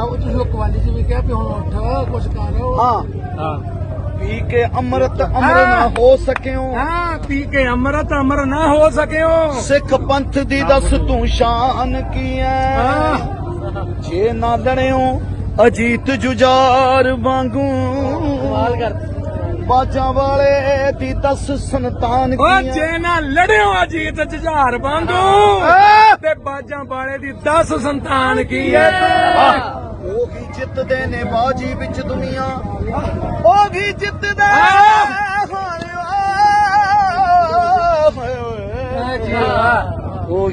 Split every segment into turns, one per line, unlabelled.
ਤਾਂ ਉਹ ਤੁਸੀਂ ਕਵਾਲੀ ਚ ਵੀ ਕਿਹਾ ਵੀ ਹੁਣ ਉੱਠ ਕੁਛ ਕਰ।
ਹਾਂ।
ਹਾਂ।
ਪੀ ਕੇ ਅੰਮ੍ਰਿਤ ਅਮਰ ਨਾ ਹੋ। ਸਕਿਓ।
ਹਾਂ ਪੀ ਕੇ ਅੰਮ੍ਰਿਤ ਅਮਰ ਨਾ ਹੋ ਸਕਿਓ।
ਸਿੱਖ ਪੰਥ ਦੀ ਦੱਸ ਤੂੰ ਸ਼ਾਨ ਕੀ ਐ?
ਹਾਂ।
ਜੇ ਨਾ ਲੜਿਓ ਅਜੀਤ ਜੁਜਾਰ ਵਾਂਗੂ।
ਕਮਾਲ ਕਰ।
ਬਾਜਾਂ ਵਾਲੇ ਦੀ ਦੱਸ ਸੰਤਾਨ
ਓ
ਐ?
ਜੇ ਨਾ ਲੜਿਓ ਅਜੀਤ ਜੁਝਾਰ ਵਾਂਗੂ ਤੇ ਬਾਜਾਂ ਵਾਲੇ ਦੀ 10 ਸੰਤਾਨ ਕੀ ਹੈ।
ਉਹ ਹੀ ਜਿੱਤਦੇ ਨੇ ਬਾਜੀ ਵਿੱਚ ਦੁਨੀਆ। ਉਹ ਜਿੱਤਦੇ ਉਹ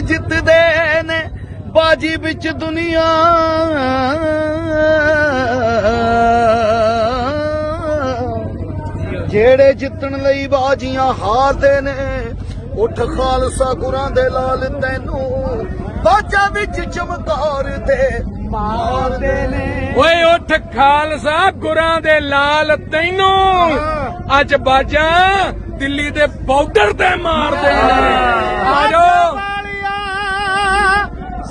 ਜਿੱਤਦੇ ਨੇ ਬਾਜੀ ਵਿੱਚ ਦੁਨੀਆ। ਜਿਹੜੇ ਜਿੱਤਣ ਲਈ ਬਾਜੀਆਂ ਹਾਰਦੇ ਨੇ ਉੱਠ ਖਾਲਸਾ ਗੁਰਾਂ ਦੇ ਲਾਲ ਤੈਨੂੰ ਬਾਜਾਂ ਵਿੱਚ ਚਮਕਾਰ ਦੇ ਮਾਰਦੇ ਨੇ।
ਓਏ ਉੱਠ ਖਾਲਸਾ ਗੁਰਾਂ ਦੇ ਲਾਲ ਤੈਨੂੰ। ਅੱਜ ਬਾਜਾਂ ਦਿੱਲੀ ਦੇ ਬਾਰਡਰ ਤੇ ਮਾਰਦੇ ਨੇ। ਆਜੋ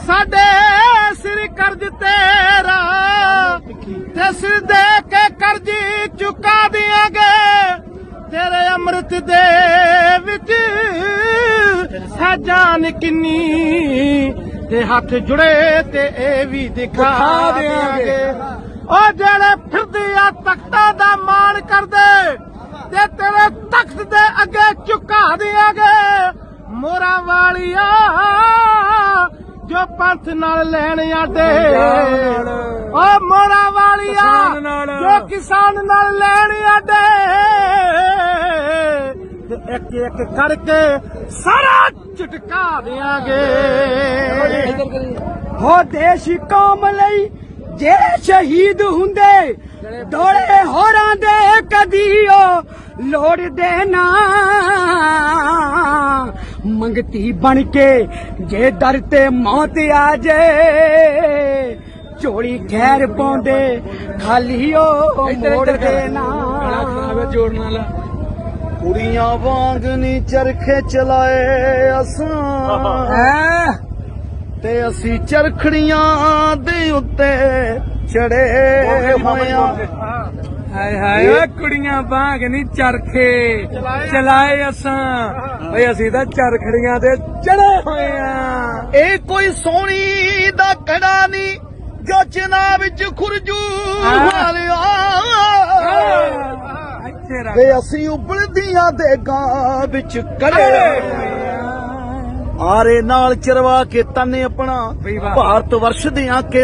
ਸਾਡੇ ਸਿਰ ਕਰਜ਼ ਤੇਰਾ। ਤੇ ਸਿਰ ਦੇ ਹੈ ਜਾਨ ਕਿੰਨੀ ਤੇ ਹੱਥ ਜੁੜੇ ਤੇ ਇਹ ਵੀ ਦਿਖਾ ਦਿਆਂਗੇ। ਉਹ ਜਿਹੜੇ ਫਿਰਦੇ ਆ ਤਖਤਾਂ ਦਾ ਮਾਣ ਕਰਦੇ ਤੇ ਤੇਰੇ ਤਖਤ ਦੇ ਅੱਗੇ ਝੁਕਾ ਦਿਆਂਗੇ। ਮੋਰਾ ਵਾਲੀਆ ਜੋ ਪੰਥ ਨਾਲ ਲੈਣ ਆਡੇ ਓ ਮੋਰਾ ਵਾਲੀਆ। ਜੋ ਕਿਸਾਨ ਨਾਲ ਲੈਣ ਆਡੇ ਤੇ ਇੱਕ ਇੱਕ ਕਰਕੇ ਸਾਰਾ ਝਟਕਾ ਦਿਆਂਗੇ। ਹੋ ਦੇਸ਼ ਕੌਮ ਲਈ ਜਿਹੜੇ ਸ਼ਹੀਦ ਹੁੰਦੇ ਦੋਲੇ ਹੋਰਾਂ ਦੇ ਕਦੀਓ ਲੋੜਦੇ ਨਾ। ਮੰਗਤੀ ਬਣ ਕੇ ਜੇ ਦਰ ਤੇ ਮੌਤ ਆ ਜੇ ਝੋਲੀ ਖੈਰ ਪਾਉਂਦੇ ਖਾਲੀ ਉਹ ਮੋੜਦੇ ਨਾ।
ਜੋੜਨ ਵਾਲਾ।
ਕੁੜੀਆਂ ਵਾਂਗ ਨੀ ਚਰਖੇ ਚਲਾਏ ਅਸਾਂ।
ਹੈ।
ਤੇ ਅਸੀਂ ਚਰਖੜੀਆਂ ਦੇ ਉੱਤੇ ਚੜੇ ਹੋਇਆ
ਹਾਏ ਹਾਏ ਓਏ ਕੁੜੀਆਂ ਬਾਗ ਨਹੀਂ ਚਰਖੇ ਚਲਾਏ ਅਸਾਂ। ਓਏ ਅਸੀਂ ਤਾਂ ਚਰਖੜੀਆਂ ਤੇ ਚੜੇ ਹੋਏ ਆ
ਇਹ ਕੋਈ ਸੋਹਣੀ ਦਾ ਕੜਾ ਨਹੀਂ ਜੋ ਚਨਾ ਵਿੱਚ ਖੁਰਜੂ ਵਾਲਿਆ। ਵੇ ਅਸੀਂ ਉਬਲਦੀਆਂ ਦੇਗਾਂ ਵਿੱਚ ਕੜੇ ਆਰੇ ਨਾਲ ਚਰਵਾ ਕੇ ਤਨ ਆਪਣਾ। ਭਾਰਤ ਵਰਸ਼ ਦੀਆਂ